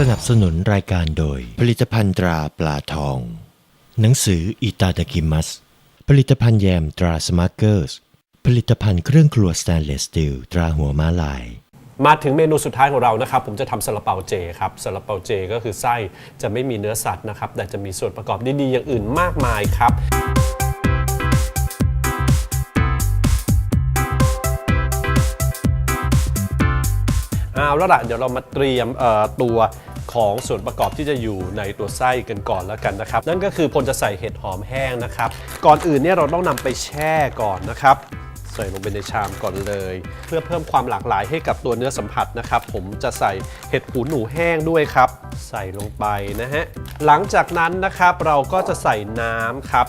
สนับสนุนรายการโดย ผลิตภัณฑ์ตราปลาทอง หนังสืออิตาดากิมัส ผลิตภัณฑ์แยมตราสมาร์เกอร์ส ผลิตภัณฑ์เครื่องครัวสแตนเลสสตีลตราหัวม้าลาย มาถึงเมนูสุดท้ายของเรานะครับ ผมจะทำซาลาเปาเจครับซาลาเปาเจก็คือไส้จะไม่มีเนื้อสัตว์นะครับ แต่จะมีส่วนประกอบดีๆอย่างอื่นมากมายครับ เอาแล้วล่ะเดี๋ยวเรามาเตรียมตัวของส่วนประกอบที่จะอยู่ในตัวไส้กันก่อนแล้วกันนะครับ นั่นก็คือพลจะใส่เห็ดหอมแห้งนะครับ ก่อนอื่นเนี่ยเราต้องนำไปแช่ก่อนนะครับใส่ลงไปในชามก่อนเลย เพื่อเพิ่มความหลากหลายให้กับตัวเนื้อสัมผัสนะครับ ผมจะใส่เห็ดหูหนูแห้งด้วยครับ ใส่ลงไปนะฮะหลังจากนั้นนะครับเราก็จะใส่น้ำครับ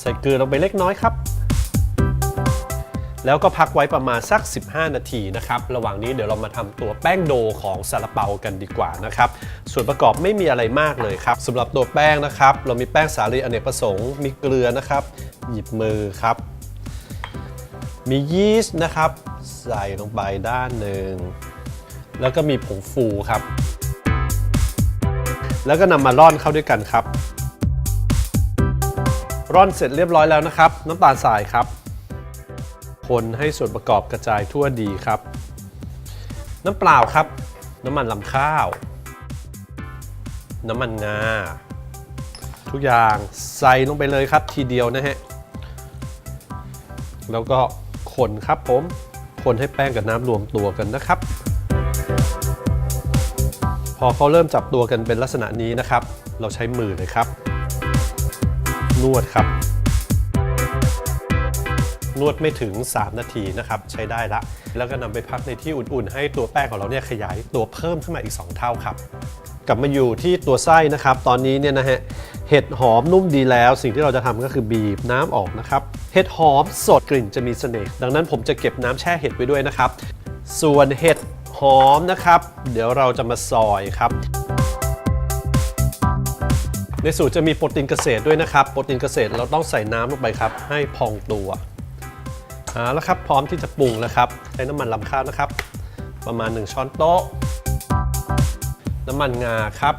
ใส่เกลือลงไปเล็กน้อยครับ แล้วก็พักไว้ประมาณสัก 15 นาทีนะครับระหว่างนี้เดี๋ยวเรามาทำตัวแป้งโดของซาลาเปากันดีกว่านะครับส่วนประกอบไม่มีอะไรมากเลยครับสำหรับตัวแป้งนะครับ เรามีแป้งสาลีอเนกประสงค์ มีเกลือนะครับ หยิบมือครับ มียีสต์นะครับ ใส่ลงไปด้านหนึ่งแล้วก็มีผงฟูครับ แล้วก็นำมาร่อนเข้าด้วยกันครับ ร่อนเสร็จเรียบร้อยแล้วนะครับ น้ำตาลทรายครับ คนให้ส่วนประกอบกระจายทั่วดีครับ น้ำเปล่าครับ น้ำมันลำข้าว น้ำมันงา ทุกอย่างใส่ลงไปเลยครับทีเดียวนะฮะ แล้วก็คนครับผม คนให้แป้งกับน้ำรวมตัวกันนะครับ พอเขาเริ่มจับตัวกันเป็นลักษณะนี้นะครับ เราใช้มือเลยครับ นวดครับ นวดไม่ถึง 3 นาทีนะครับใช้ได้ละ แล้วก็นำไปพักในที่อุ่นๆ ให้ตัวแป้งของเราเนี่ยขยายตัวเพิ่มขึ้นมาอีก 2 เท่าครับ กลับมาอยู่ที่ตัวไส้นะครับ ตอนนี้เนี่ยนะฮะเห็ดหอมนุ่มดีแล้ว สิ่งที่เราจะทำก็คือบีบน้ำออกนะครับเห็ดหอมสดกลิ่นจะมีเสน่ห์ดังนั้นผมจะเก็บน้ำแช่เห็ดไว้ด้วยนะครับ ส่วนเห็ดหอมนะครับ เดี๋ยวเราจะมาซอยครับในสูตรจะมีโปรตีนเกษตรด้วยนะครับ โปรตีนเกษตรเราต้องใส่น้ำลงไปครับ ให้พองตัว เอาแล้วครับ พร้อมที่จะปรุงแล้วครับใช้น้ำมันลำข้าวนะครับ ประมาณ 1 ช้อนโต๊ะ น้ำมันงาครับ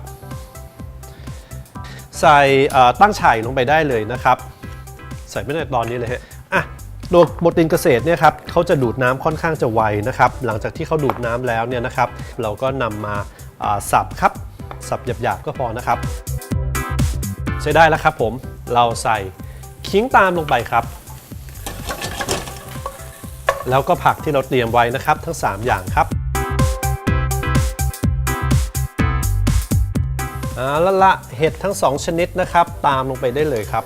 ใส่ตั้งฉ่ายลงไปได้เลยนะครับ ใส่ไม่ในตอนนี้เลยฮะอะตัวโปรตีนเกษตรเนี่ยครับเขาจะดูดน้ำค่อนข้างจะไวนะครับ หลังจากที่เขาดูดน้ำแล้วเนี่ยนะครับ เราก็นำมาอ่าสับครับสับหยาบๆก็พอนะครับ ใช้ได้แล้วครับผมเราใส่ขิงตามลงไปครับ แล้วก็ผักที่เราเตรียมไว้นะครับ ทั้ง 3 อย่างครับเอาละละเห็ดทั้ง 2 ชนิดนะครับ ตามลงไปได้เลยครับ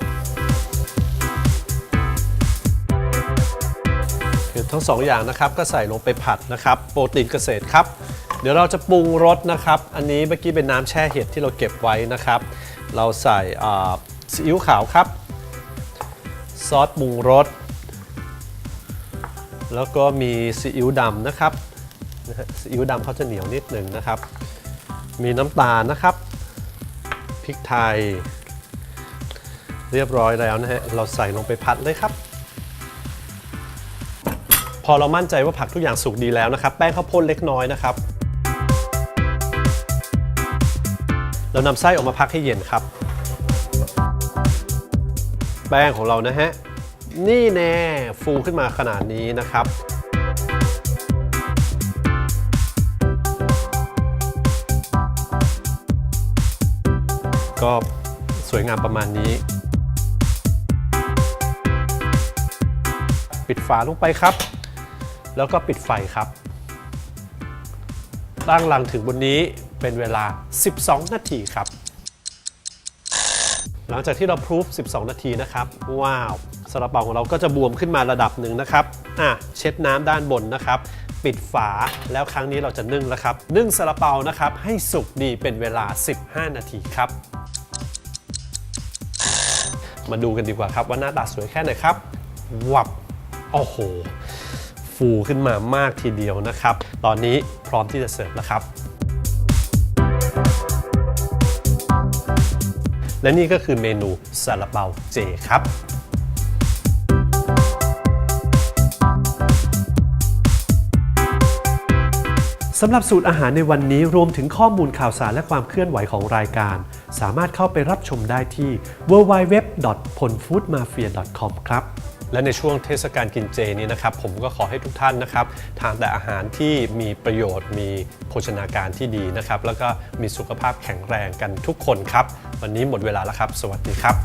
เห็ดทั้ง 2 อย่างนะครับ ก็ใส่ลงไปผัดนะครับ โปรตีนเกษตรครับ เดี๋ยวเราจะปรุงรสนะครับ อันนี้เมื่อกี้เป็นน้ำแช่เห็ดที่เราเก็บไว้นะครับ เราใส่ซีอิ๊วขาวครับ ซอสปรุงรส แล้วก็มีซีอิ๊วดำนะครับซีอิ๊วดำเขาจะเหนียวนิดหนึ่งนะครับ มีน้ำตาลนะครับพริกไทย เรียบร้อยแล้วนะฮะเราใส่ลงไปผัดเลยครับ พอเรามั่นใจว่าผักทุกอย่างสุกดีแล้วนะครับ แป้งข้าวโพดเล็กน้อยนะครับ เรานำไส้ออกมาพักให้เย็นครับ แป้งของเรานะฮะ นี่แน่ฟูขึ้นมาขนาดนี้นะครับก็สวยงามประมาณนี้ ปิดฝาลงไปครับ แล้วก็ปิดไฟครับ ตั้งรังถึงบนนี้เป็นเวลา 12 นาทีครับ หลังจากที่เราพรูฟ 12 นาทีนะครับ ว้าว ซาลาเปาของเราก็จะบวมขึ้นมาระดับหนึ่งนะครับอะเช็ดน้ำด้านบนนะครับ ปิดฝาแล้วครั้งนี้เราจะนึ่งแล้วครับนึ่งซาลาเปานะครับให้สุกดีเป็นเวลา 15 นาทีครับ มาดูกันดีกว่าครับว่าหน้าตาสวยแค่ไหนครับวับโอ้โหฟูขึ้นมามากทีเดียวนะครับ ตอนนี้พร้อมที่จะเสิร์ฟแล้วครับ และนี่ก็คือเมนูซาลาเปาเจครับำหรับสูตรอาหารในวันนี้รวมถึงข้อมูลข่าวสารและความเคลื่อนไหวของรายการ สามารถเข้าไปรับชมได้ที่ www.ponfoodmafia.com ครับและในช่วงเทศกาลกินเจนี้นะครับ ผมก็ขอให้ทุกท่านนะครับ ทานแต่อาหารที่มีประโยชน์มีโภชนาการที่ดีนะครับ แล้วก็มีสุขภาพแข็งแรงกันทุกคนครับ วันนี้หมดเวลาแล้วครับ สวัสดีครับ